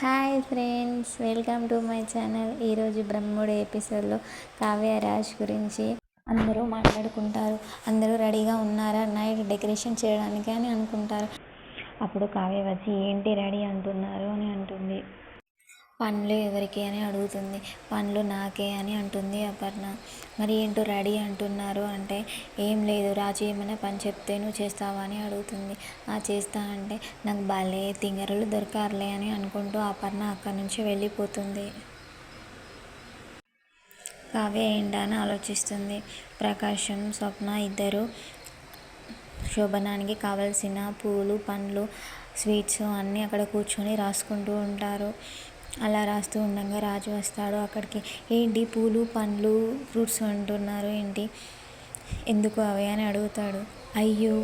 Hi friends welcome to my channel. ఈరోజు బ్రహ్ముడు ఎపిసోడ్లో కావ్య రాజ్ గురించి అందరూ మాట్లాడుకుంటారు. అందరూ రెడీగా ఉన్నారా? నైట్ డెకరేషన్ చేయడానికి అని అనుకుంటారు. అప్పుడు కావ్య వచ్చి ఏంటి రెడీ? అంటున్నారు అని అంటుంది. పండ్లు ఎవరికి అని అడుగుతుంది. పండ్లు నాకే అని అంటుంది అపర్ణ. మరి ఏంటో రెడీ అంటున్నారు అంటే ఏం లేదు రాజు ఏమైనా పని చెప్తే నువ్వు చేస్తావా? అని అడుగుతుంది. ఆ చేస్తా అంటే నాకు భలే తింగరలు దొరకారులే అని అనుకుంటూ అపర్ణ అక్కడి నుంచి వెళ్ళిపోతుంది. కావ్య ఏంటా అని ఆలోచిస్తుంది. ప్రకాశం స్వప్న ఇద్దరు శోభనానికి కావలసిన పూలు పండ్లు స్వీట్స్ అన్నీ అక్కడ కూర్చొని రాసుకుంటూ ఉంటారు. అలా రాస్తూ ఉండగా రాజు వస్తాడు అక్కడికి. ఏంటి పూలు పండ్లు ఫ్రూట్స్ అంటున్నారు ఏంటి? ఎందుకు అవి అని అడుగుతాడు. అయ్యో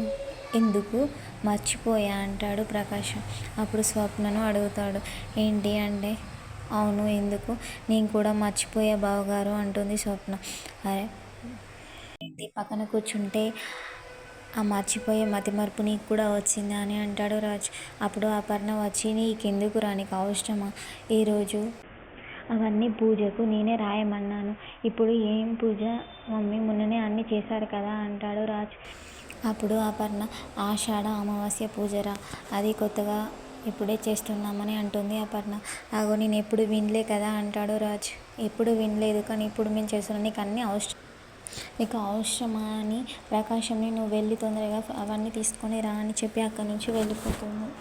ఎందుకు? మర్చిపోయా అంటాడు ప్రకాశం అప్పుడు స్వప్నను అడుగుతాడు. ఏంటి అంటే అవును ఎందుకు? నేను కూడా మర్చిపోయా బావగారు అంటుంది స్వప్న. అరే పక్కన కూర్చుంటే ఆ మర్చిపోయే మతిమరుపు నీకు కూడా వచ్చిందా అని అంటాడు రాజు. అప్పుడు అపర్ణ వచ్చి నీకెందుకు రానికి అవసరమా? ఈరోజు అవన్నీ పూజకు నేనే రాయమన్నాను. ఇప్పుడు ఏం పూజ? మమ్మీ మొన్ననే అన్నీ చేశారు కదా అంటాడు రాజ్. అప్పుడు అపర్ణ ఆషాఢ అమావాస్య పూజరా అది కొత్తగా ఇప్పుడే చేస్తున్నామని అంటుంది అపర్ణ అగో నేను ఎప్పుడు వినలే కదా అంటాడు రాజ్. ఎప్పుడు వినలేదు కానీ ఇప్పుడు మేము చేస్తున్నాం. నీకు అన్నీ అవసరం నీకు అవసరమా అని ప్రకాశంని నువ్వు వెళ్ళి తొందరగా అవన్నీ తీసుకొని రా అని చెప్పి అక్కడి నుంచి వెళ్ళిపోతుంది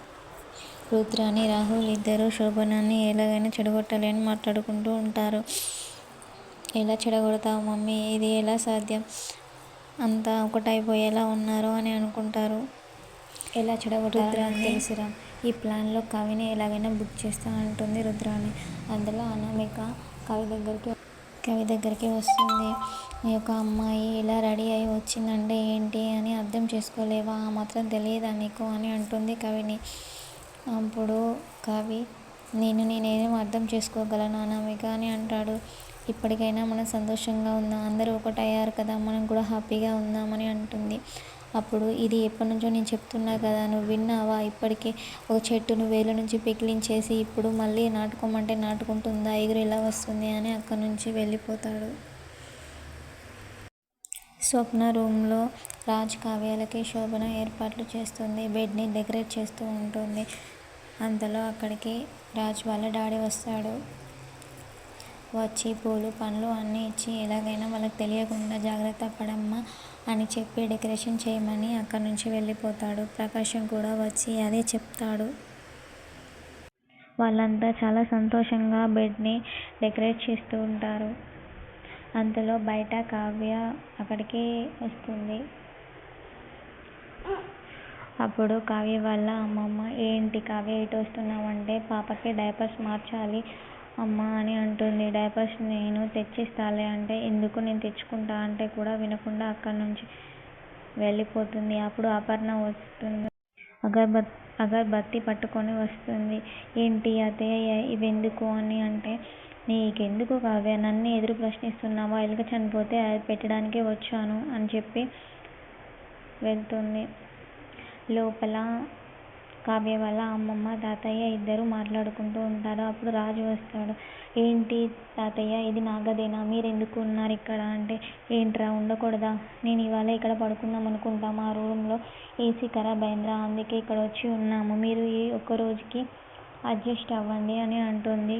రుద్రాని రాహుల్ ఇద్దరు శోభనాన్ని ఎలాగైనా చెడగొట్టాలని మాట్లాడుకుంటూ ఉంటారు. ఎలా చెడగొడతావు మమ్మీ? ఇది ఎలా సాధ్యం? అంతా ఒకటైపోయేలా ఉన్నారు అని అనుకుంటారు. ఎలా చెడగొట్టారని తెలుసురా. ఈ ప్లాన్లో కవిని ఎలాగైనా బుక్ చేస్తా అంటుంది రుద్రాని. అందులో అనామిక కవి దగ్గరికి కవి దగ్గరికి వస్తుంది. ఈ యొక్క అమ్మాయి ఇలా రెడీ అయి వచ్చిందంటే ఏంటి అని అర్థం చేసుకోలేవా? ఆ మాత్రం తెలియదా నీకు? అని అంటుంది కవిని. అప్పుడు కవి నేను నేనేం అర్థం చేసుకోగలను అనామిక? అని అంటాడు. ఇప్పటికైనా మనం సంతోషంగా ఉందాం అందరూ ఒకటయ్యారు కదా. మనం కూడా హ్యాపీగా ఉందామని అంటుంది. అప్పుడు ఇది ఎప్పటి నుంచో నేను చెప్తున్నా కదా నువ్వు విన్నావా? ఇప్పటికే ఒక చెట్టును వేల నుంచి పిగిలించేసి ఇప్పుడు మళ్ళీ నాటుకోమంటే నాటుకుంటుందా? ఎగురు ఎలా వస్తుంది? అని అక్కడి నుంచి వెళ్ళిపోతాడు. స్వప్న రూమ్లో రాజ్ కావ్యాలకి శోభన ఏర్పాట్లు చేస్తుంది. బెడ్ని డెకరేట్ చేస్తూ ఉంటుంది. అంతలో అక్కడికి రాజ్ వాళ్ళ డాడీ వస్తాడు. వచ్చి పూలు పండ్లు అన్నీ ఇచ్చి ఎలాగైనా వాళ్ళకి తెలియకుండా జాగ్రత్త పడమ్మా అని చెప్పి డెకరేషన్ చేయమని అక్కడి నుంచి వెళ్ళిపోతాడు. ప్రకాశం కూడా వచ్చి అదే చెప్తాడు. వాళ్ళంతా చాలా సంతోషంగా బెడ్ని డెకరేట్ చేస్తూ ఉంటారు. అంతలో బయట కావ్య అక్కడికి వస్తుంది. అప్పుడు కావ్య వాళ్ళ అమ్మమ్మ ఏంటి కావ్య ఇటు వస్తున్నామంటే పాపకి డైపర్స్ మార్చాలి అమ్మ అని అంటుంది. డైపర్స్ నేను తెచ్చిస్తాలే అంటే ఎందుకు నేను తెచ్చుకుంటా అంటే కూడా వినకుండా అక్కడి నుంచి వెళ్ళిపోతుంది. అప్పుడు అపర్ణ వస్తుంది. అగర్బత్ అగర్బత్తి పట్టుకొని వస్తుంది. ఏంటి అత్తయ్య ఇవెందుకు అని అంటే నీకెందుకు కావ్య? నన్ను ఎదురు ప్రశ్నిస్తున్నావా? ఎలుక చనిపోతే అది పెట్టడానికే వచ్చాను అని చెప్పి వెళ్తుంది. లోపల కావ్య వాళ్ళ అమ్మమ్మ తాతయ్య ఇద్దరు మాట్లాడుకుంటూ ఉంటారు. అప్పుడు రాజు వస్తాడు. ఏంటి తాతయ్య ఇది నా గదేనా మీరు ఎందుకు ఉన్నారు ఇక్కడ? అంటే ఏంట్రా ఉండకూడదా? నేను ఇవాళ ఇక్కడ పడుకుందాం అనుకుంటా. మా రూమ్లో ఏసీ ఖరాబ్ అయిందిరా. అందుకే ఇక్కడ వచ్చి ఉన్నాము. మీరు ఈ ఒక్క రోజుకి అడ్జస్ట్ అవ్వండి అని అంటుంది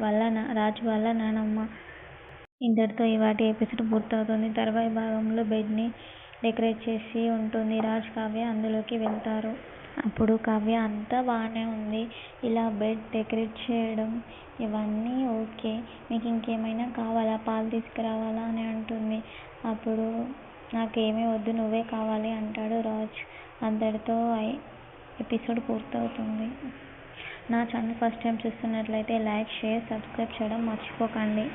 వాళ్ళ నా రాజు వాళ్ళ నానమ్మ. ఇంతటితో ఇవాటి ఎపిసోడ్ పూర్తవుతుంది. తర్వాయి భాగంలో బెడ్ని డెకరేట్ చేసి ఉంటుంది రాజ్ కావ్య. అందులోకి వెళ్తారు. అప్పుడు కావ్య అంతా బాగానే ఉంది. ఇలా బెడ్ డెకరేట్ చేయడం ఇవన్నీ ఓకే. మీకు ఇంకేమైనా కావాలా? పాలు తీసుకురావాలా అని అంటుంది. అప్పుడు నాకేమీ వద్దు నువ్వే కావాలి అంటాడు రాజ్. అంతటితో ఎపిసోడ్ పూర్తవుతుంది. నా ఛానల్ ఫస్ట్ టైం చూస్తున్నట్లయితే లైక్ షేర్ సబ్స్క్రైబ్ చేయడం మర్చిపోకండి.